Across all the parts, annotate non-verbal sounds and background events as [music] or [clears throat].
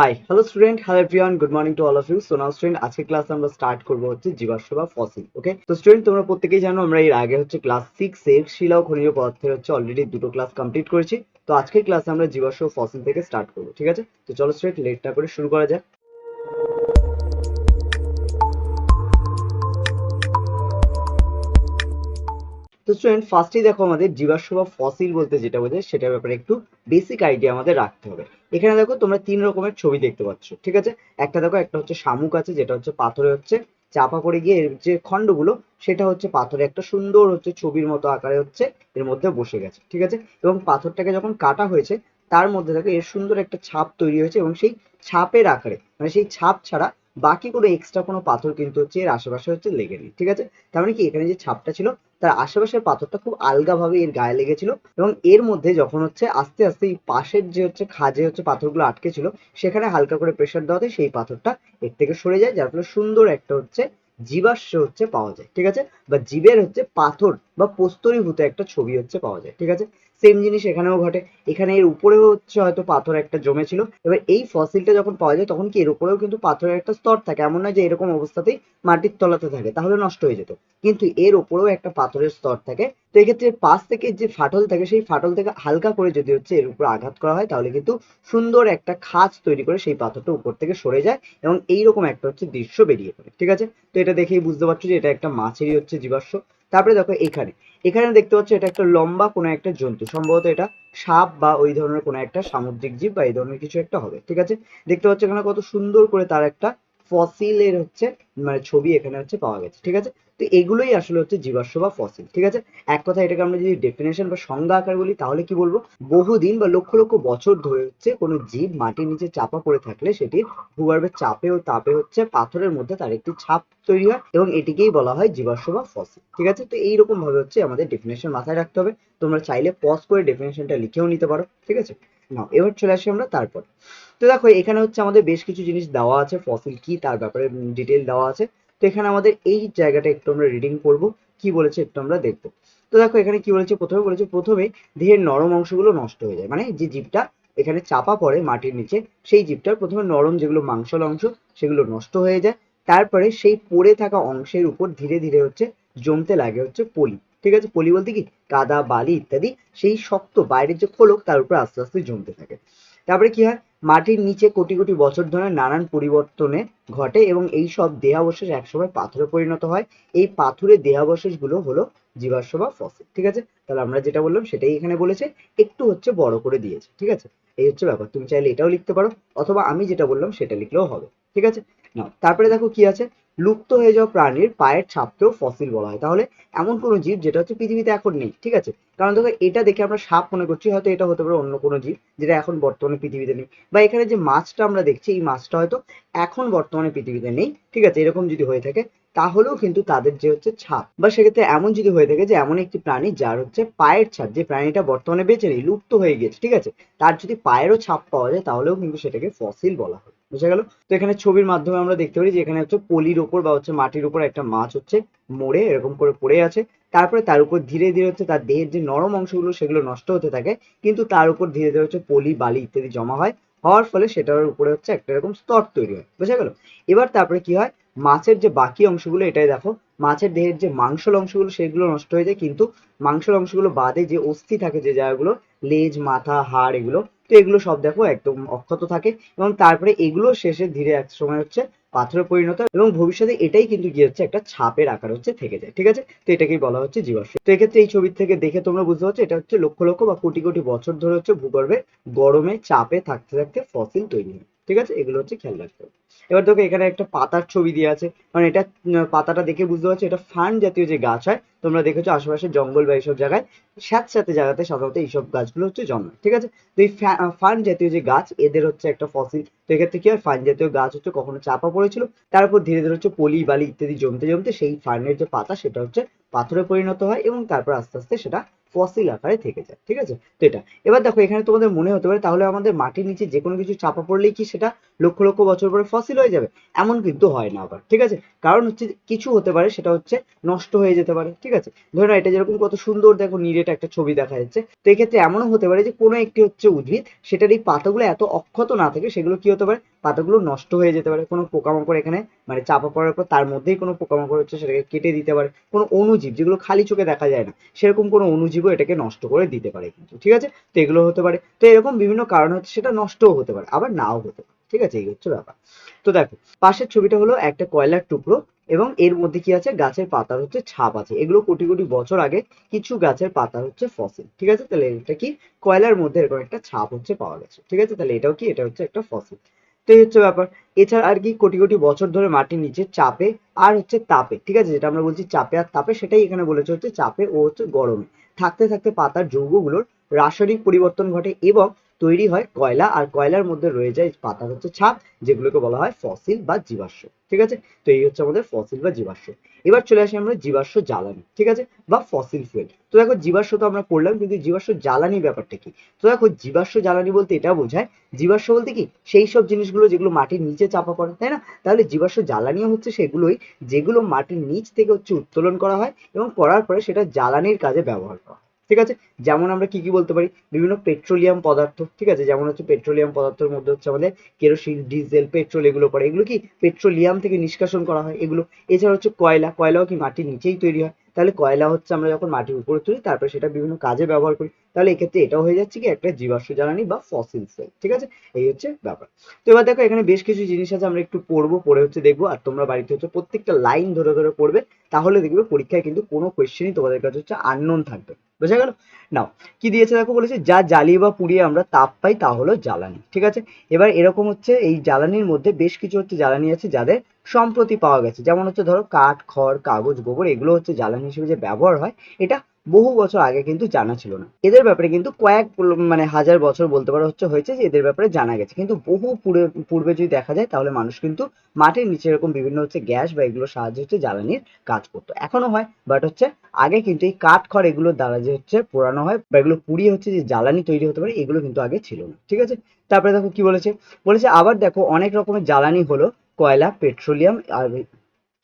Hi hello student hello everyone good morning to all of you so student আজকে class আমরা start করব হচ্ছে জীবাশ্ম বা ফসিল ওকে তো স্টুডেন্ট তোমরা প্রত্যেকেই জানো আমরা এর আগে হচ্ছে ক্লাস সিক্স এর শিলা ও খনিজ পদার্থের হচ্ছে অলরেডি দুটো ক্লাস কমপ্লিট করেছি। তো আজকের ক্লাসে আমরা জীবাশ্ম ফসিল থেকে স্টার্ট করব, ঠিক আছে? তো চলো স্টুডেন্ট লেট না করে শুরু করা যাক। তো স্টুডেন্ট ফার্স্টেই দেখো আমাদের জীবাশ্ম বা ফসিল বলতে যেটা বোঝায়, সেটার ব্যাপারে একটু বেসিক আইডিয়া আমাদের রাখতে হবে। এখানে দেখো তোমরা তিন রকমের ছবি দেখতে পাচ্ছ, ঠিক আছে? একটা দেখো, একটা হচ্ছে শামুক আছে, যেটা হচ্ছে পাথরে হচ্ছে চাপা পড়ে গিয়ে এর যে খণ্ডগুলো, সেটা হচ্ছে পাথরে একটা সুন্দর হচ্ছে ছবির মতো আকারে হচ্ছে এর মধ্যে বসে গেছে, ঠিক আছে? এবং পাথরটাকে যখন কাটা হয়েছে, তার মধ্যে দেখো এর সুন্দর একটা ছাপ তৈরি হয়েছে এবং সেই ছাপের আকারে মানে সেই ছাপ ছাড়া বাকি কোনো এক্সট্রা কোনো পাথর কিন্তু হচ্ছে এর আশেপাশে হচ্ছে লেগে নেই, ঠিক আছে? তার মানে কি? এখানে যে ছাপটা ছিল তার আশেপাশের পাথরটা খুব আলগাভাবে এর গায়ে লেগেছিল এবং এর মধ্যে যখন হচ্ছে আস্তে আস্তে এই পাশের যে হচ্ছে খাজে হচ্ছে পাথরগুলো আটকে ছিল, সেখানে হালকা করে প্রেসার দেওয়াতে সেই পাথরটা এর থেকে সরে যায়, যার ফলে সুন্দর একটা হচ্ছে জীবাশ্ম হচ্ছে পাওয়া যায়, ঠিক আছে? বা জীবের হচ্ছে পাথর বা প্রস্তরীভূত একটা ছবি হচ্ছে পাওয়া যায়, ঠিক আছে? সেম জিনিস এখানেও ঘটে। এখানে এর উপরেও হচ্ছে হয়তো পাথর একটা জমেছিল। এবার এই ফসিলটা যখন পাওয়া যায়, তখন কি এর উপরেও কিন্তু পাথরের একটা স্তর থাকে? এমন নয় যে এরকম অবস্থাতেই মাটির তলাতে থাকে, তাহলে নষ্ট হয়ে যেত। কিন্তু এর উপরেও একটা পাথরের স্তর থাকে। তো এক্ষেত্রে পাশ থেকে যে ফাটল থাকে, সেই ফাটল থেকে হালকা করে যদি হচ্ছে এর উপর আঘাত করা হয়, তাহলে কিন্তু সুন্দর একটা খাঁজ তৈরি করে সেই পাথরটা উপর থেকে সরে যায় এবং এইরকম একটা হচ্ছে দৃশ্য বেরিয়ে পড়ে। ঠিক আছে? তো এটা দেখেই বুঝতে পারছ যে এটা একটা মাছেরই হচ্ছে জীবাশ্ম। তারপরে দেখো এখানে। এখানে দেখতে পাচ্ছ এটা একটা লম্বা কোনো একটা জন্তু। সম্ভবত এটা সাপ বা ওই ধরনের কোনো একটা সামুদ্রিক জীব বা এই ধরনের কিছু একটা হবে। ঠিক আছে? দেখতে পাচ্ছ এখানে কত সুন্দর করে তার একটা ফসিলের হচ্ছে মানে ছবি এখানে হচ্ছে পাওয়া গেছে, ঠিক আছে? তো এগুলোই আসলে হচ্ছে জীবাশ্ম বা ফসিল ঠিক আছে? এক কথা এটাকে আমরা যদি ডেফিনেশন বা সংজ্ঞা আকার বলি, তাহলে কি বলব? বহুদিন বা লক্ষ লক্ষ বছর ধরে হচ্ছে কোনো জীব মাটির নিচে চাপা পড়ে থাকলে সেটি ভূগর্ভের চাপে ও তাপে হচ্ছে পাথরের মধ্যে তার একটি ছাপ তৈরি হয় এবং এটিকেই বলা হয় জীবাশ্ম বা ফসিল ঠিক আছে? তো এইরকম ভাবে হচ্ছে আমাদের ডেফিনেশন মাথায় রাখতে হবে। তোমরা চাইলে পজ করে ডেফিনেশনটা লিখেও নিতে পারো, ঠিক আছে? নাও, এবার চলে আসি আমরা তারপর। তো দেখো, এখানে হচ্ছে আমাদের বেশ কিছু জিনিস দেওয়া আছে ফসিল কি, তার ব্যাপারে ডিটেল দেওয়া আছে। তো এখানে আমাদের এই জায়গাটা একটু আমরা রিডিং করব, কি বলেছে একটু আমরা দেখব। তো দেখো, এখানে কি বলেছে? প্রথমে বলেছে, প্রথমে দেহের নরম অংশগুলো নষ্ট হয়ে যায়। মানে যে জীবটা এখানে চাপা পড়ে মাটির নিচে, সেই জীবটার প্রথমে নরম যেগুলো মাংসল অংশ, সেগুলো নষ্ট হয়ে যায়। তারপরে সেই পড়ে থাকা অংশের উপর ধীরে ধীরে হচ্ছে জমতে লাগে হচ্ছে পলি। ঠিক আছে? পলি বলতে কি? কাদা বালি ইত্যাদি। সেই শক্ত বাইরের যে খোলক, তার উপর আস্তে আস্তে জমতে থাকে। তারপরে কি হয়? মাটির নিচে কোটি কোটি বছর ধরে নানান পরিবর্তনে ঘটে এবং এই সব দেহাবশেষ একসময় পাথরে পরিণত হয়। এই পাথুরে দেহাবশেষগুলো হলো জীবাশ্ম বা ফসিল ঠিক আছে? তাহলে আমরা যেটা বললাম, সেটাই এখানে বলেছে। একটু হচ্ছে বড় করে দিয়েছে, ঠিক আছে? এই হচ্ছে ব্যাপার। তুমি চাইলে এটাও লিখতে পারো, অথবা আমি যেটা বললাম, সেটা লিখলেও হবে, ঠিক আছে? না তারপরে দেখো কি আছে? লুপ্ত হয়ে যাওয়া প্রাণীর পায়ের ছাপকেও ফসিল বলা হয়। তাহলে এমন কোনো জীব যেটা হচ্ছে পৃথিবীতে এখন নেই, ঠিক আছে? কারণ দেখো, এটা দেখে আমরা সাপ মনে করছি, হয়তো এটা হতে পারে অন্য কোনো জীব যেটা এখন বর্তমানে পৃথিবীতে নেই। বা এখানে যে মাছটা আমরা দেখছি, এই মাছটা হয়তো এখন বর্তমানে পৃথিবীতে নেই, ঠিক আছে? এরকম যদি হয়ে থাকে, তাহলেও কিন্তু তাদের যে হচ্ছে ছাপ। বা সেক্ষেত্রে এমন যদি হয়ে থাকে যে এমন একটি প্রাণী যার হচ্ছে পায়ের ছাপ, যে প্রাণীটা বর্তমানে বেঁচে নেই, লুপ্ত হয়ে গেছে ঠিক আছে? তার যদি পায়েরও ছাপ পাওয়া যায়, তাহলেও কিন্তু সেটাকে ফসিল বলা হয়। বুঝা গেল। তো এখানে ছবির মাধ্যমে আমরা দেখতে পারি যে এখানে হচ্ছে পলির ওপর বা হচ্ছে মাটির উপর একটা মাছ হচ্ছে মরে, এরকম করে পড়ে আছে। তারপরে তার উপর ধীরে ধীরে হচ্ছে তার দেহের যে নরম অংশগুলো সেগুলো নষ্ট হতে থাকে, কিন্তু তার উপর ধীরে ধীরে হচ্ছে পলি, বালি ইত্যাদি জমা হয়। হওয়ার ফলে সেটার উপরে হচ্ছে একটা এরকম স্তর তৈরি হয়। বুঝা গেল? এবার তারপরে কি হয়? মাছের যে বাকি অংশগুলো, এটাই দেখো। মাছের দেহের যে মাংসল অংশগুলো, সেগুলো নষ্ট হয়ে যায়, কিন্তু মাংসল অংশগুলো বাদে যে অস্থি থাকে যে জায়গাগুলো, লেজ, মাথা, হাড়, এগুলো তো এগুলো সব দেখো একদম অক্ষত থাকে এবং তারপরে এগুলো শেষে ধীরে এক সময় হচ্ছে পাথরে পরিণত এবং ভবিষ্যতে এটাই কিন্তু গিয়ে হচ্ছে একটা ছাপের আকার হচ্ছে থেকে যায়, ঠিক আছে? তো এটাকেই বলা হচ্ছে জীবাশ্ম। তো এক্ষেত্রে এই ছবি থেকে দেখে তোমরা বুঝতে পারছ এটা হচ্ছে লক্ষ লক্ষ বা কোটি কোটি বছর ধরে হচ্ছে ভূগর্ভে গরমে চাপে থাকতে থাকতে ফসিল তৈরি হয়। ঠিক আছে? এগুলো হচ্ছে খেয়াল রাখতে হবে এবার দেখো, এখানে একটা পাতার ছবি দিয়ে আছে। মানে এটা পাতাটা দেখে বুঝতে পারছ, এটা ফার্ন জাতীয় যে গাছ হয়, তোমরা দেখেছ আশেপাশে জঙ্গল বা এইসব জায়গায় স্যাঁতস্যাঁতে জায়গাতে সাধারণত এইসব গাছগুলো হচ্ছে জন্মায় ঠিক আছে? তো এই ফার্ন জাতীয় যে গাছ, এদের হচ্ছে একটা ফসিল তো এক্ষেত্রে কি হয়? ফার্ন জাতীয় গাছ হচ্ছে কখনো চাপা পড়েছিল তারপর ধীরে ধীরে হচ্ছে পলি, বালি ইত্যাদি জমতে জমতে সেই ফার্নের যে পাতা, সেটা হচ্ছে পাথরে পরিণত হয় এবং তারপর আস্তে আস্তে সেটা ফসিল আকারে থেকে যায়, ঠিক আছে? তো এটা। এবার দেখো, এখানে তোমাদের মনে হতে পারে, তাহলে আমাদের মাটির নিচে যে কোনো কিছু চাপা পড়লেই কি সেটা লক্ষ লক্ষ বছর পরে ফসিল হয়ে যাবে? এমন কিন্তু হয় না আবার, ঠিক আছে? কারণ হচ্ছে কিছু হতে পারে, সেটা হচ্ছে নষ্ট হয়ে যেতে পারে, ঠিক আছে? ধরে না এটা যেরকম কত সুন্দর দেখো নিরেট একটা ছবি দেখা যাচ্ছে। তো এক্ষেত্রে এমনও হতে পারে যে কোনো একটি হচ্ছে উদ্ভিদ, সেটার এই পাতাগুলো এত অক্ষত না থাকে, সেগুলো কি হতে পারে? পাতাগুলো নষ্ট হয়ে যেতে পারে, কোনো পোকামাকড় এখানে মানে চাপা পড়ার পর তার মধ্যেই কোনো পোকামাকড় হচ্ছে সেটাকে কেটে দিতে পারে, কোনো অণুজীব যেগুলো খালি চোখে দেখা যায় না, সেরকম কোনো অণুজীবও এটাকে নষ্ট করে দিতে পারে কিন্তু, ঠিক আছে? তো এগুলো হতে পারে, তো এরকম বিভিন্ন কারণ হচ্ছে সেটা নষ্টও হতে পারে, আবার নাও হতে পারে, ঠিক আছে? এই হচ্ছে ব্যাপার। তো দেখো, পাশের ছবিটা হলো একটা কয়লার টুকরো এবং এর মধ্যে কি আছে? গাছের পাতার হচ্ছে ছাপ আছে, এগুলো কোটি কোটি বছর আগে কিছু গাছের পাতার হচ্ছে ফসিল, ঠিক আছে? তাহলে এটা কি? কয়লার মধ্যে এরকম একটা ছাপ হচ্ছে পাওয়া গেছে, ঠিক আছে? তাহলে এটাও কি? এটা হচ্ছে একটা ফসিল। তো এই হচ্ছে ব্যাপার। এছাড়া আর কি কোটি কোটি বছর ধরে মাটির নিচে চাপে আর হচ্ছে তাপে, ঠিক আছে? যেটা আমরা বলছি চাপে আর তাপে, সেটাই এখানে বলেছে হচ্ছে চাপে ও হচ্ছে গরমে। থাকতে থাকতে পাতার যৌগগুলোর রাসায়নিক পরিবর্তন ঘটে এবং তৈরি হয় কয়লা, আর কয়লার মধ্যে রয়ে যায় পাতার হচ্ছে ছাপ, যেগুলোকে বলা হয় ফসিল বা জীবাশ্ম, ঠিক আছে? তো এই হচ্ছে আমাদের ফসিল বা জীবাশ্ম। এবার চলে আসি আমরা জীবাশ্ম জ্বালানি, ঠিক আছে? বা ফসিল ফুয়েল তো দেখো জীবাশ্ম তো আমরা পড়লাম, কিন্তু জীবাশ্ম জ্বালানি ব্যাপারটা কি? তো দেখো জীবাশ্ম জ্বালানি বলতে এটা বোঝায়, জীবাশ্ম বলতে কি? সেই সব জিনিসগুলো যেগুলো মাটির নিচে চাপা পড়ে, তাই না? তাহলে জীবাশ্ম জ্বালানিও হচ্ছে সেগুলোই যেগুলো মাটির নিচ থেকে হচ্ছে উত্তোলন করা হয় এবং করার পরে সেটা জ্বালানির কাজে ব্যবহার করা হয়। ঠিক আছে? যেমন আমরা কি কি বলতে পারি? বিভিন্ন পেট্রোলিয়াম পদার্থ, ঠিক আছে? যেমন হচ্ছে পেট্রোলিয়াম পদার্থের মধ্যে হচ্ছে আমাদের কেরোসিন, ডিজেল পেট্রোল এগুলো পড়ে। এগুলো কি? পেট্রোলিয়াম থেকে নিষ্কাশন করা হয় এগুলো। এছাড়া হচ্ছে কয়লা। কয়লাও কি মাটির নিচেই তৈরি হয়। তাহলে কয়লা হচ্ছে আমরা যখন মাটির উপরে তুলি, তারপরে সেটা বিভিন্ন কাজে ব্যবহার করি। তাহলে এক্ষেত্রে এটাও হয়ে যাচ্ছে কি? একটা জীবাশ্ম জ্বালানি বা ফসিল সেল ঠিক আছে? এই হচ্ছে ব্যাপার। তো এবার দেখো, এখানে বেশ কিছু জিনিস আছে আমরা একটু পড়ব, পড়ে হচ্ছে দেখব। আর তোমরা বাড়িতে হচ্ছে প্রত্যেকটা লাইন ধরে ধরে পড়বে, তাহলে দেখবে পরীক্ষায় কিন্তু কোনো কোয়েশ্চেনই তোমাদের কাছে হচ্ছে আননোন থাকবে। বোঝা গেল? নাও, কি দিয়েছে দেখো বলেছে, যা জ্বালিয়ে বা পুড়িয়ে আমরা তাপ পাই তা হলো জ্বালানি ঠিক আছে? এবার এরকম হচ্ছে, এই জ্বালানির মধ্যে বেশ কিছু হচ্ছে জ্বালানি আছে যাদের সম্প্রতি পাওয়া গেছে। যেমন হচ্ছে ধরো কাঠ, খড়, কাগজ, গোবর, এগুলো হচ্ছে জ্বালানি হিসেবে যে ব্যবহার হয়, এটা বহু বছর আগে কিন্তু জানা ছিল না। এদের ব্যাপারে কিন্তু কয়েক মানে হাজার বছর বলতে পারো হচ্ছে হয়েছে যে এদের ব্যাপারে জানা গেছে। কিন্তু বহু পূর্বে যদি দেখা যায় তাহলে মানুষ কিন্তু মাটির নিচে এরকম বিভিন্ন হচ্ছে গ্যাস বা এগুলোর সাহায্যে হচ্ছে জ্বালানির কাজ করতো। এখনও হয় বাট হচ্ছে আগে কিন্তু এই কাঠ খড় এগুলোর দ্বারা যে হচ্ছে পোড়ানো হয় বা এগুলো পুড়িয়ে হচ্ছে যে জ্বালানি তৈরি হতে পারে, এগুলো কিন্তু আগে ছিল না। ঠিক আছে? তারপরে দেখো কি বলেছে? বলেছে আবার দেখো অনেক রকমের জ্বালানি হলো কয়লা, পেট্রোলিয়াম আর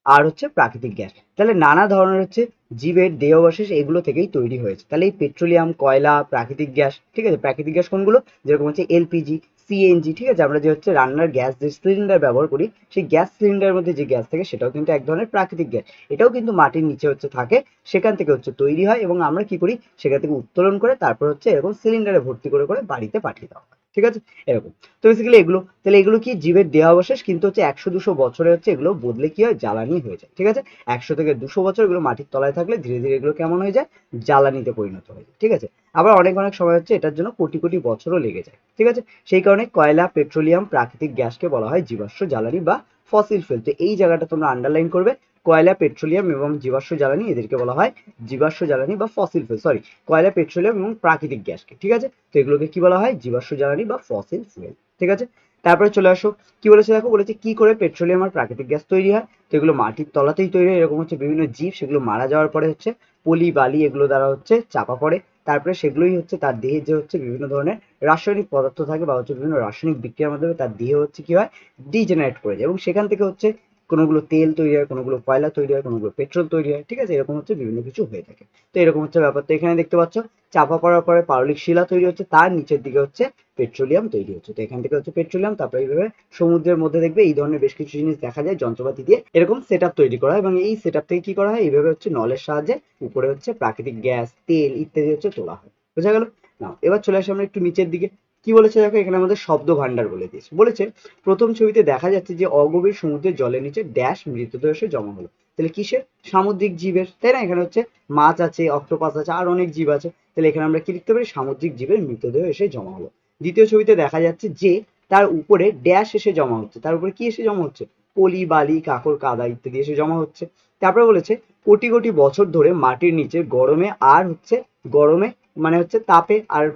আর হচ্ছে প্রাকৃতিক গ্যাস। তাহলে নানা ধরনের হচ্ছে জীবের দেহাবশেষ এগুলো থেকেই তৈরি হয়েছে। তাহলে এই পেট্রোলিয়াম কয়লা, প্রাকৃতিক গ্যাস, ঠিক আছে? প্রাকৃতিক গ্যাস কোনগুলো? যেরকম হচ্ছে এলপিজি সিএনজি ঠিক আছে? আমরা যে হচ্ছে রান্নার গ্যাস, যে সিলিন্ডার ব্যবহার করি, সেই গ্যাস সিলিন্ডারের মধ্যে যে গ্যাস থাকে, সেটাও কিন্তু এক ধরনের প্রাকৃতিক গ্যাস। এটাও কিন্তু মাটির নিচে হচ্ছে থাকে, সেখান থেকে হচ্ছে তৈরি হয় এবং আমরা কি করি? সেখান থেকে উত্তোলন করে তারপর হচ্ছে এরকম সিলিন্ডারে ভর্তি করে করে বাড়িতে পাঠিয়ে দেওয়া হয়। ঠিক আছে? এরকম। তো বেসিক্যালি এগুলো, তাহলে এগুলো কি জীবের দেহাবশেষ? কিন্তু হচ্ছে একশো দুশো বছরে হচ্ছে এগুলো বদলে কি হয়? জ্বালানি হয়ে যায়। ঠিক আছে? একশো থেকে দুশো বছর এগুলো মাটির তলায় থাকলে ধীরে ধীরে এগুলো কেমন হয়ে যায়? জ্বালানিতে পরিণত হয়ে যায়। ঠিক আছে? আবার অনেক অনেক সময় হচ্ছে এটার জন্য কোটি কোটি বছরও লেগে যায়। ঠিক আছে? সেই কারণে কয়লা, পেট্রোলিয়াম, প্রাকৃতিক গ্যাসকে বলা হয় জীবাশ্ম জ্বালানি বা ফসিল ফুয়েল তো এই জায়গাটা তোমরা আন্ডারলাইন করবে। কয়লা, পেট্রোলিয়াম এবং জীবাশ্ম জ্বালানি এদেরকে বলা হয়। জীবাশ্ম জ্বালানি বা ফসিল ফুয়েল সরি কয়লা, পেট্রোলিয়াম এবং প্রাকৃতিক গ্যাসকে, ঠিক আছে? তো এগুলোকে কি বলা হয়? জীবাশ্ম জ্বালানি বা ফসিল ফুয়েল ঠিক আছে? তারপরে চলে আসো, কি বলেছে দেখো? বলেছে কি করে পেট্রোলিয়াম আর প্রাকৃতিক গ্যাস তৈরি হয়? তো এগুলো মাটির তলাতেই তৈরি হয়, এরকম হচ্ছে বিভিন্ন জীব, সেগুলো মারা যাওয়ার পরে হচ্ছে পলি, বালি এগুলো দ্বারা হচ্ছে চাপা পড়ে। তারপরে সেগুলোই হচ্ছে তার দেহে যে হচ্ছে বিভিন্ন ধরনের রাসায়নিক পদার্থ থাকে বা হচ্ছে বিভিন্ন রাসায়নিক বিক্রিয়ার মাধ্যমে তার দেহে হচ্ছে কি হয়? ডিজেনারেট করে যায় এবং সেখান থেকে হচ্ছে কোনোগুলো তেল তৈরি হয়, কোনোগুলো কয়লা তৈরি হয়, কোনোগুলো পেট্রোল তৈরি হয়, ঠিক আছে? এরকম হচ্ছে বিভিন্ন কিছু হয়ে থাকে। তো এরকম হচ্ছে ব্যাপার। তো এখানে দেখতে পাচ্ছ, চাপা পড়ার পরে পারলিক শিলা তৈরি হচ্ছে, তার নিচের দিকে হচ্ছে পেট্রোলিয়াম তৈরি হচ্ছে। তো এখান থেকে হচ্ছে পেট্রোলিয়াম, তারপরে এইভাবে সমুদ্রের মধ্যে দেখবে এই ধরনের বেশ কিছু জিনিস দেখা যায়, যন্ত্রপাতি দিয়ে এরকম সেট তৈরি করা হয় এবং এই সেট থেকে কি করা হয়? এইভাবে হচ্ছে নলের সাহায্যে উপরে হচ্ছে প্রাকৃতিক গ্যাস, তেল ইত্যাদি হচ্ছে তোলা হয়। বোঝা গেল? না এবার চলে আসি আমরা একটু নিচের দিকে। কি বলেছে দেখো? এখানে আমাদের শব্দ ভান্ডার বলে দিয়েছে। বলেছে, প্রথম ছবিতে দেখা যাচ্ছে যে অগভীর সমুদ্রের জলের নিচে ড্যাশ মৃতদেহ এসে জমা হলো। তাহলে কিসের? সামুদ্রিক জীবের, তাই না? এখানে হচ্ছে মাছ আছে, অক্টোপাস আছে, আর অনেক জীব আছে। তাহলে এখানে আমরা কি লিখতে পারি? সামুদ্রিক জীবের মৃতদেহ এসে জমা হলো। দ্বিতীয় ছবিতে দেখা যাচ্ছে যে তার উপরে ড্যাশ এসে জমা হচ্ছে। তার উপরে কি এসে জমা হচ্ছে? পলি, বালি কাকড় কাদা ইত্যাদি এসে জমা হচ্ছে। তারপরে বলেছে, কোটি কোটি বছর ধরে মাটির নিচে গরমে, আর হচ্ছে গরমে মানে হচ্ছে তাপে, আর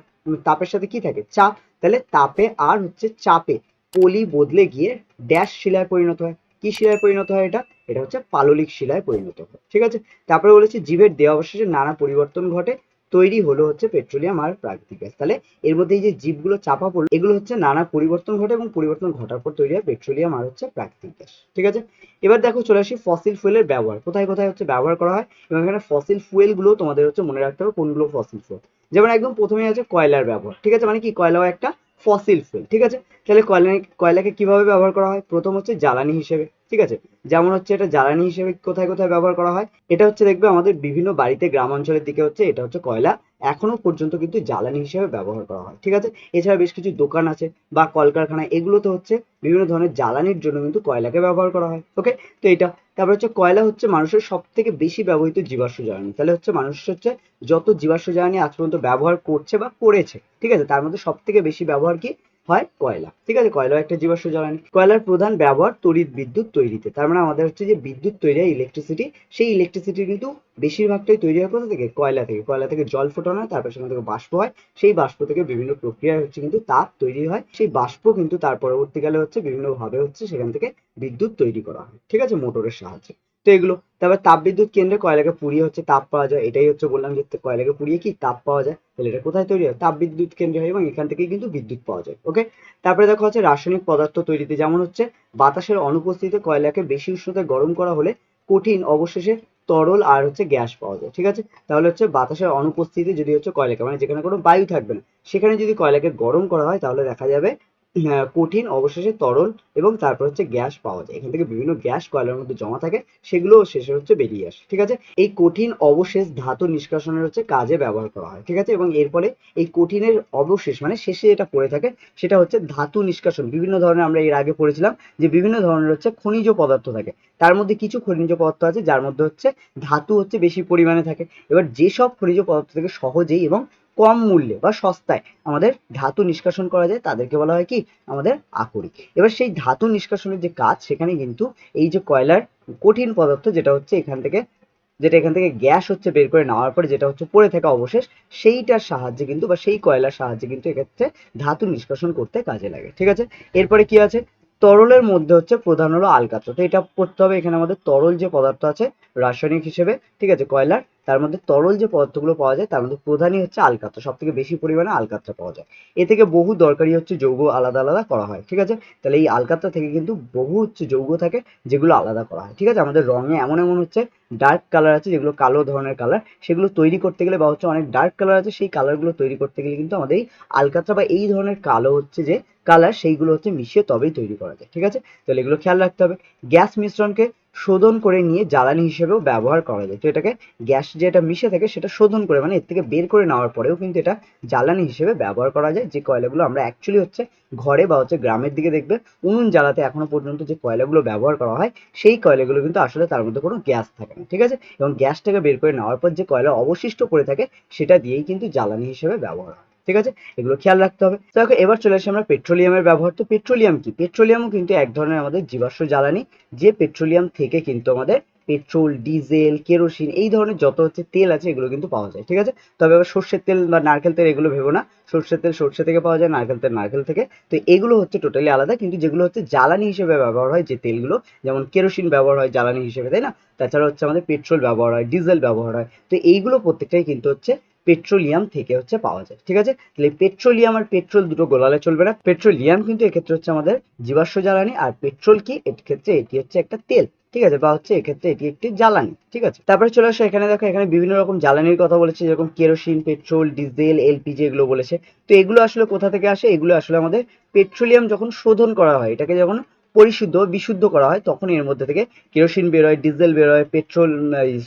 তাপের সাথে কি থাকে? চাপ তাহলে তাপে আর হচ্ছে চাপে পলি বদলে গিয়ে ড্যাশ শিলায় পরিণত হয়। কি শিলায় পরিণত হয় এটা? এটা হচ্ছে পাললিক শিলায় পরিণত হয়। ঠিক আছে? তারপরে বলেছে জীবের দেহাবশেষে নানা পরিবর্তন ঘটে। তৈরি হলো হচ্ছে পেট্রোলিয়াম আর প্রাকৃতিক গ্যাস। তাহলে এর মধ্যে এই যে জীবগুলো চাপা পড়ল, এগুলো হচ্ছে নানা পরিবর্তন ঘটে এবং পরিবর্তন ঘটার পর তৈরি হয় পেট্রোলিয়াম আর হচ্ছে প্রাকৃতিক গ্যাস। ঠিক আছে? এবার দেখো চলে আসি ফসিল ফুয়েলের ব্যবহার। কোথায় কোথায় হচ্ছে ব্যবহার করা হয়? এবং এখানে ফসিল ফুয়েলগুলো তোমাদের হচ্ছে মনে রাখতে হবে কোনগুলো ফসিল ফুয়েল। যেমন একদম প্রথমেই আছে কয়লার ব্যবহার। ঠিক আছে? মানে কি কয়লাও একটা ফসিল ফুয়েল ঠিক আছে? তাহলে কয়লা কয়লাকে কীভাবে ব্যবহার করা হয়? প্রথম হচ্ছে জ্বালানি হিসেবে, ঠিক আছে? যেমন হচ্ছে এটা জ্বালানি হিসেবে কোথায় কোথায় ব্যবহার করা হয়? এটা হচ্ছে দেখবে আমাদের বিভিন্ন বাড়িতে গ্রাম অঞ্চলের দিকে হচ্ছে, এটা হচ্ছে কয়লা। এখনও পর্যন্ত কিন্তু জ্বালানি হিসেবে ব্যবহার করা হয়, ঠিক আছে? এছাড়া বেশ কিছু দোকান আছে বা কলকারখানা, এগুলোতে হচ্ছে বিভিন্ন ধরনের জ্বালানির জন্য কিন্তু কয়লাকে ব্যবহার করা হয় ওকে তো এটা তারপর হচ্ছে কয়লা হচ্ছে মানুষের সব থেকে বেশি ব্যবহৃত জীবাশ্ম জ্বালানি। তাহলে হচ্ছে মানুষ হচ্ছে যত জীবাশ্ম জ্বালানি আজ পর্যন্ত ব্যবহার করছে বা করেছে, ঠিক আছে? তার মধ্যে সব থেকে বেশি ব্যবহার কি? হয় কয়লা। ঠিক আছে কয়লা একটা জীবাশ্ম জ্বালানি। কয়লার প্রধান ব্যবহার তড়িৎ বিদ্যুৎ তৈরিতে। তার মানে আমাদের হচ্ছে যে বিদ্যুৎ তৈরি হয় ইলেকট্রিসিটি সেই ইলেকট্রিসিটি কিন্তু বেশিরভাগটাই তৈরি হয় কোথা থেকে? কয়লা থেকে। কয়লা থেকে জল ফোটানো হয়, তারপর সেখান থেকে বাষ্প হয়। সেই বাষ্প থেকে বিভিন্ন প্রক্রিয়ায় হচ্ছে কিন্তু তাপ তৈরি হয়। সেই বাষ্প কিন্তু তার পরবর্তীকালে হচ্ছে বিভিন্ন ভাবে হচ্ছে সেখান থেকে বিদ্যুৎ তৈরি করা হয়। ঠিক আছে, মোটরের সাহায্যে। তো এগুলো। তারপর তাপবিদ্যুৎ কেন্দ্রে কয়লাকে পুড়িয়ে হচ্ছে তাপ পাওয়া যায়, এটাই হচ্ছে বললাম যে কয়লাকে পুড়িয়ে কি তাপ পাওয়া যায়? তাহলে এটা কোথায় তৈরি হয়? তাপবিদ্যুৎ কেন্দ্রে হয় এবং এখান থেকেই কিন্তু বিদ্যুৎ পাওয়া যায় ওকে তারপরে দেখো হচ্ছে রাসায়নিক পদার্থ তৈরিতে, যেমন হচ্ছে বাতাসের অনুপস্থিতিতে কয়লাকে বেশি উষ্ণতায় গরম করা হলে কঠিন অবশেষে তরল আর হচ্ছে গ্যাস পাওয়া যায়, ঠিক আছে? তাহলে হচ্ছে বাতাসের অনুপস্থিতি যদি হচ্ছে কয়লাকে মানে যেখানে কোনো বায়ু থাকবে না, সেখানে যদি কয়লাকে গরম করা হয় তাহলে দেখা যাবে কঠিন, অবশেষে তরল এবং তারপর হচ্ছে গ্যাস পাওয়া যায়। এখান থেকে বিভিন্ন গ্যাস কয়লার মধ্যে জমা থাকে সেগুলো শেষে হচ্ছে বেরিয়ে আসে, ঠিক আছে? এই কঠিন অবশেষ ধাতু নিষ্কাশনের হচ্ছে কাজে ব্যবহার করা হয়, ঠিক আছে? এবং এর ফলে এই কঠিনের অবশেষ মানে শেষে যেটা পড়ে থাকে, সেটা হচ্ছে ধাতু নিষ্কাশন। বিভিন্ন ধরনের আমরা এর আগে পড়েছিলাম যে বিভিন্ন ধরনের হচ্ছে খনিজ পদার্থ থাকে। তার মধ্যে কিছু খনিজ পদার্থ আছে, যার মধ্যে হচ্ছে ধাতু হচ্ছে বেশি পরিমাণে থাকে। এবার যেসব খনিজ পদার্থ থেকে সহজেই এবং কম মূল্যে বা সস্তায় আমাদের ধাতু নিষ্কাশন করা যায়, তাদেরকে বলা হয় কি? আমাদের আকরিক। এবার সেই ধাতু নিষ্কাশনের যে কাজ, সেখানে কিন্তু এই যে কয়লার কঠিন পদার্থ যেটা হচ্ছে এখান থেকে, যেটা এখান থেকে গ্যাস হচ্ছে বের করে নেওয়ার পরে যেটা হচ্ছে পড়ে থাকা অবশেষ, সেইটার সাহায্যে কিন্তু বা সেই কয়লার সাহায্যে কিন্তু এক্ষেত্রে ধাতু নিষ্কাশন করতে কাজে লাগে, ঠিক আছে? এরপরে কি আছে? তরলের মধ্যে হচ্ছে প্রধান হলো আলকাত্র। তো এটা করতে হবে এখানে আমাদের তরল যে পদার্থ আছে, রাসায়নিক হিসেবে, ঠিক আছে? কয়লার তার মধ্যে তরল যে পদার্থগুলো পাওয়া যায়, তার মধ্যে প্রধানই হচ্ছে আলকাত্র। সব থেকে বেশি পরিমাণে আলকাত্রা পাওয়া যায়। এ থেকে বহু দরকারি হচ্ছে যৌগ আলাদা আলাদা করা হয়, ঠিক আছে? তাহলে এই আলকাত্রা থেকে কিন্তু বহু হচ্ছে যৌগ থাকে, যেগুলো আলাদা করা হয়, ঠিক আছে? আমাদের রঙে এমন এমন হচ্ছে ডার্ক কালার আছে, যেগুলো কালো ধরনের কালার সেগুলো তৈরি করতে গেলে বা হচ্ছে অনেক ডার্ক কালার আছে, সেই কালারগুলো তৈরি করতে গেলে কিন্তু আমাদের এই আলকাত্রা বা এই ধরনের কালো হচ্ছে যে কালার সেইগুলো হচ্ছে মিশিয়ে তবেই তৈরি করা যায়, ঠিক আছে? তাহলে এগুলো খেয়াল রাখতে হবে। গ্যাস মিশ্রণকে শোধন করে নিয়ে জ্বালানি হিসেবেও ব্যবহার করা যায়। তো এটাকে গ্যাস যেটা মিশে থাকে সেটা শোধন করে মানে এর থেকে বের করে নেওয়ার পরেও কিন্তু এটা জ্বালানি হিসেবে ব্যবহার করা যায়। যে কয়লাগুলো আমরা অ্যাকচুয়ালি হচ্ছে ঘরে বা হচ্ছে গ্রামের দিকে দেখবে, উনুন জ্বালাতে এখনও পর্যন্ত যে কয়লাগুলো ব্যবহার করা হয়, সেই কয়লাগুলো কিন্তু আসলে তার মধ্যে কোনো গ্যাস থাকে না, ঠিক আছে? এবং গ্যাসটাকে বের করে নেওয়ার পর যে কয়লা অবশিষ্ট পড়ে থাকে, সেটা দিয়েই কিন্তু জ্বালানি হিসেবে ব্যবহার হয়। ঠিক আছে? এগুলো খেয়াল রাখতে হবে। দেখো, এবার চলে আসি আমরা পেট্রোলিয়ামের ব্যবহার। তো পেট্রোলিয়াম কি? পেট্রোলিয়ামও কিন্তু এক ধরনের আমাদের জীবাশ্ম জ্বালানি, যে পেট্রোলিয়াম থেকে কিন্তু আমাদের পেট্রোল, ডিজেল, কেরোসিন এই ধরনের যত হচ্ছে তেল আছে, এগুলো কিন্তু পাওয়া যায়, ঠিক আছে? তবে আবার সর্ষের তেল বা নারকেল তেল এগুলো ভেবো না। সর্ষের তেল সর্ষে থেকে পাওয়া যায়, নারকেল তেল নারকেল থেকে। তো এগুলো হচ্ছে টোটালি আলাদা, কিন্তু যেগুলো হচ্ছে জ্বালানি হিসেবে ব্যবহার হয় যে তেলগুলো, যেমন কেরোসিন ব্যবহার হয় জ্বালানি হিসেবে, তাই না? তাছাড়া হচ্ছে আমাদের পেট্রোল ব্যবহার হয়, ডিজেল ব্যবহার হয়। তো এইগুলো প্রত্যেকটাই কিন্তু হচ্ছে পেট্রোলিয়াম থেকে হচ্ছে পাওয়া যায়, ঠিক আছে? তাহলে পেট্রোলিয়াম আর পেট্রোল দুটো গোলালে চলবে না। পেট্রোলিয়াম কিন্তু এক্ষেত্রে হচ্ছে আমাদের জীবাশ্ম জ্বালানি আর পেট্রোল কি? এক্ষেত্রে এটি হচ্ছে একটা তেল, ঠিক আছে? বা হচ্ছে এক্ষেত্রে এটি একটি জ্বালানি, ঠিক আছে? তারপরে চলে আসো এখানে দেখো, এখানে বিভিন্ন রকম জ্বালানির কথা বলেছে, যেরকম কেরোসিন, পেট্রোল, ডিজেল, এলপিজি এগুলো বলেছে। তো এগুলো আসলে কোথা থেকে আসে? এগুলো আসলে আমাদের পেট্রোলিয়াম যখন শোধন করা হয়, এটাকে যখন পরিশুদ্ধ, বিশুদ্ধ করা হয় তখন এর মধ্যে থেকে কেরোসিন বেরোয়, ডিজেল বেরোয়, পেট্রোল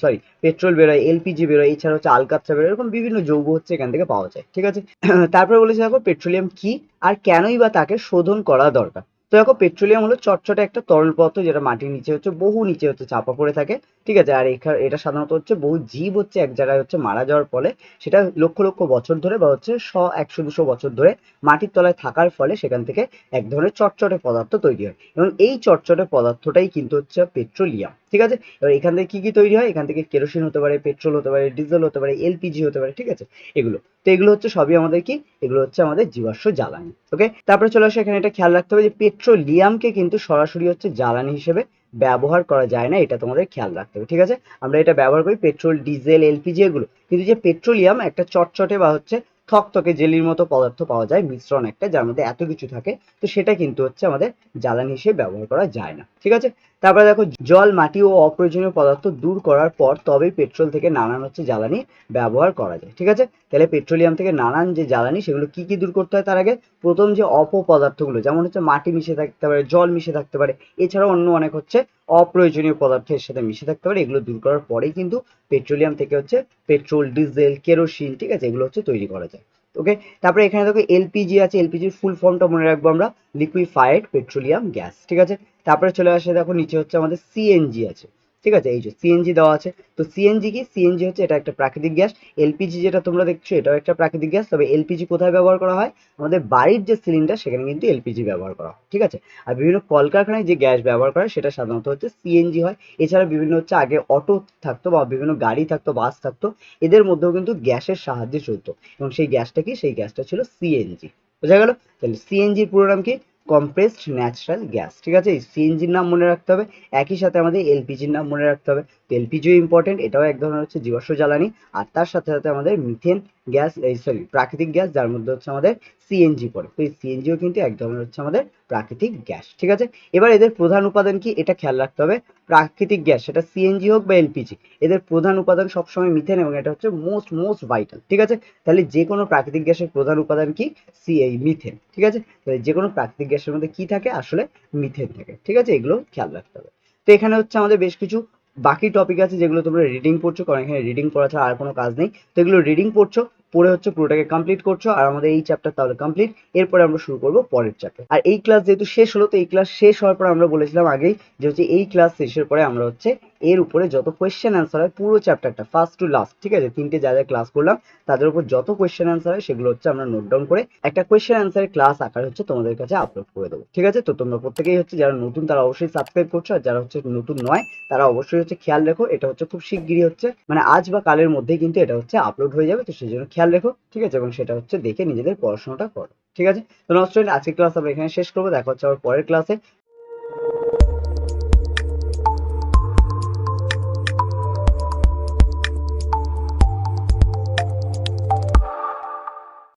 সরি পেট্রোল বেরোয়, এলপিজি বেরোয়, এছাড়া হচ্ছে আলকাত্রা বেরোয়, এরকম বিভিন্ন যৌগ হচ্ছে এখান থেকে পাওয়া যায়, ঠিক আছে? [clears throat] তারপরে বলেছে দেখো, পেট্রোলিয়াম কি আর কেনই বা তাকে শোধন করা দরকার? তো দেখো পেট্রোলিয়াম হলো চটচটে একটা তরল পদার্থ যেটা মাটির নিচে হচ্ছে, বহু নিচে হচ্ছে চাপা পড়ে থাকে, ঠিক আছে? আর এটা সাধারণত হচ্ছে বহু জীব হচ্ছে এক জায়গায় হচ্ছে মারা যাওয়ার ফলে সেটা লক্ষ লক্ষ বছর ধরে বা হচ্ছে শ, একশো, দুশো বছর ধরে মাটির তলায় থাকার ফলে সেখান থেকে এক ধরনের চটচটে পদার্থ তৈরি হয়। এবং এই চটচটে পদার্থটাই কিন্তু হচ্ছে পেট্রোলিয়াম ঠিক আছে? এবার এখান থেকে কি কি তৈরি হয়? এখান থেকে কেরোসিন হতে পারে, পেট্রোল হতে পারে, ডিজেল হতে পারে, এলপিজি হতে পারে, ঠিক আছে? এগুলো। তো এগুলো হচ্ছে সবই আমাদের কি? এগুলো হচ্ছে আমাদের জীবাশ্ম জ্বালানি, ওকে? তারপরে চলে আসে এখানে এটা খেয়াল রাখতে হবে যে পেট্রোলিয়ামকে কিন্তু সরাসরি হচ্ছে জ্বালানি হিসেবে ব্যবহার করা যায় না, এটা তোমাদের খেয়াল রাখতে হবে, ঠিক আছে? আমরা এটা ব্যবহার করি পেট্রোল, ডিজেল, এলপিজি এগুলো। কিন্তু যে পেট্রোলিয়াম একটা চটচটে বা হচ্ছে থকথকে জেলির মতো পদার্থ পাওয়া যায়, মিশ্রণ একটা, যার মধ্যে এত কিছু থাকে, তো সেটা কিন্তু হচ্ছে আমাদের জ্বালানি হিসেবে ব্যবহার করা যায় না, ঠিক আছে? তারপরে দেখো, জল, মাটি ও অপ্রয়োজনীয় পদার্থ দূর করার পর তবেই পেট্রোল থেকে নানান হচ্ছে জ্বালানি ব্যবহার করা যায়, ঠিক আছে? তাহলে পেট্রোলিয়াম থেকে নানান যে জ্বালানি, সেগুলো কি কি দূর করতে হয় তার আগে? প্রথম যে অপপদার্থগুলো, যেমন হচ্ছে মাটি মিশে থাকতে পারে, জল মিশে থাকতে পারে, এছাড়াও অন্য অনেক হচ্ছে অপ্রয়োজনীয় পদার্থের সাথে মিশে থাকতে পারে, এগুলো দূর করার পরেই কিন্তু পেট্রোলিয়াম থেকে হচ্ছে পেট্রোল, ডিজেল, কেরোসিন, ঠিক আছে? এগুলো হচ্ছে তৈরি করা যায়। ওকে তারপরে এখানে দেখো এলপিজি আছে এলপিজির ফুল ফর্মটা মনে রাখব আমরা। লিকুইফাইড পেট্রোলিয়াম গ্যাস ঠিক আছে? তারপরে চলে আসে দেখো, নিচে হচ্ছে আমাদের সিএনজি আছে। ঠিক আছে? এই যে সিএনজি দেওয়া আছে। তো সিএনজি কি? সিএনজি হচ্ছে এটা একটা প্রাকৃতিক গ্যাস। এলপিজি যেটা তোমরা দেখছ, এটাও একটা প্রাকৃতিক গ্যাস। তবে এলপিজি কোথায় ব্যবহার করা হয়? আমাদের বাড়ির যে সিলিন্ডার, সেখানে কিন্তু এলপিজি ব্যবহার করা হয়। ঠিক আছে? আর বিভিন্ন কলকারখানায় যে গ্যাস ব্যবহার করা সেটা সাধারণত হচ্ছে সিএনজি হয়। এছাড়া বিভিন্ন হচ্ছে আগে অটো থাকতো বা বিভিন্ন গাড়ি থাকতো, বাস থাকতো। এদের মধ্যেও কিন্তু গ্যাসের সাহায্যে চলতো। এবং সেই গ্যাসটা কি? সেই গ্যাসটা ছিল সিএনজি বোঝা গেল? তাহলে সিএনজির পুরো নাম কি? কম্প্রেসড ন্যাচারাল গ্যাস ঠিক আছে? সিএনজির নাম মনে রাখতে হবে। একই সাথে আমাদের এলপিজির নাম মনে রাখতে হবে। তো এলপিজিও ইম্পর্টেন্ট এটাও এক ধরনের হচ্ছে জীবাশ্ম জ্বালানি। আর তার সাথে সাথে আমাদের মিথেন গ্যাস, এই সরি প্রাকৃতিক গ্যাস, যার মধ্যে হচ্ছে আমাদের সিএনজি পড়ে। তো এই সিএনজিও কিন্তু এক ধরনের হচ্ছে আমাদের প্রাকৃতিক গ্যাস, ঠিক আছে? এবার এদের প্রধান উপাদান কি? এটা খেয়াল রাখতে হবে। প্রাকৃতিক গ্যাস, সেটা সিএনজি হোক বা এলপিজি এদের প্রধান উপাদান সবসময় মিথেন এবং এটা হচ্ছে মোস্ট মোস্ট ভাইটাল ঠিক আছে? তাহলে যে কোনো প্রাকৃতিক গ্যাসের প্রধান উপাদান কি? সি এই মিথেন ঠিক আছে? তাহলে যে কোনো প্রাকৃতিক গ্যাসের মধ্যে কি থাকে? আসলে মিথেন থাকে, ঠিক আছে? এগুলো খেয়াল রাখতে হবে। তো এখানে হচ্ছে আমাদের বেশ কিছু বাকি টপিক আছে যেগুলো তোমরা রিডিং পড়ছো, কারণ এখানে রিডিং পড়া ছাড়া আর কোনো কাজ নেই। তো এগুলো রিডিং পড়ছো, পড়ে হচ্ছে পুরোটাকে কমপ্লিট করছ, আর আমাদের এই চ্যাপ্টার তাহলে কমপ্লিট এরপরে আমরা শুরু করব পরের চ্যাপ্টার আর এই ক্লাস যেহেতু শেষ হলো, তো এই ক্লাস শেষ হওয়ার পর আমরা বলেছিলাম আগেই যে হচ্ছে এই ক্লাস শেষের পরে আমরা হচ্ছে এর উপরে যত কোয়েশ্চেন অ্যান্সার হয় পুরো চ্যাপ্টারটা ফার্স্ট টু লাস্ট ঠিক আছে? তিনটে যা যা ক্লাস করলাম, তাদের উপর যত কোয়েশ্চেন অ্যান্সার হয় সেগুলো হচ্ছে আমরা নোট ডাউন করে একটা কোয়েশ্চেন অ্যান্সারের ক্লাস আকারে হচ্ছে তোমাদের কাছে আপলোড করে দেবো, ঠিক আছে? তো তোমরা প্রত্যেকেই হচ্ছে যারা নতুন তারা অবশ্যই সাবস্ক্রাইব করছ, আর যারা হচ্ছে নতুন নয়, তারা অবশ্যই হচ্ছে খেয়াল রেখো, এটা হচ্ছে খুব শিগগিরই হচ্ছে মানে আজ বা কালের মধ্যেই কিন্তু এটা হচ্ছে আপলোড হয়ে যাবে, তো সেই জন্য খেয়াল রেখো, ঠিক আছে? এবং সেটা হচ্ছে দেখে নিজেদের পড়াশোনাটা করো, ঠিক আছে? তো নস্টুডেন্ট আজকের ক্লাস আমরা এখানে শেষ করব, দেখা হচ্ছে আবার পরের ক্লাসে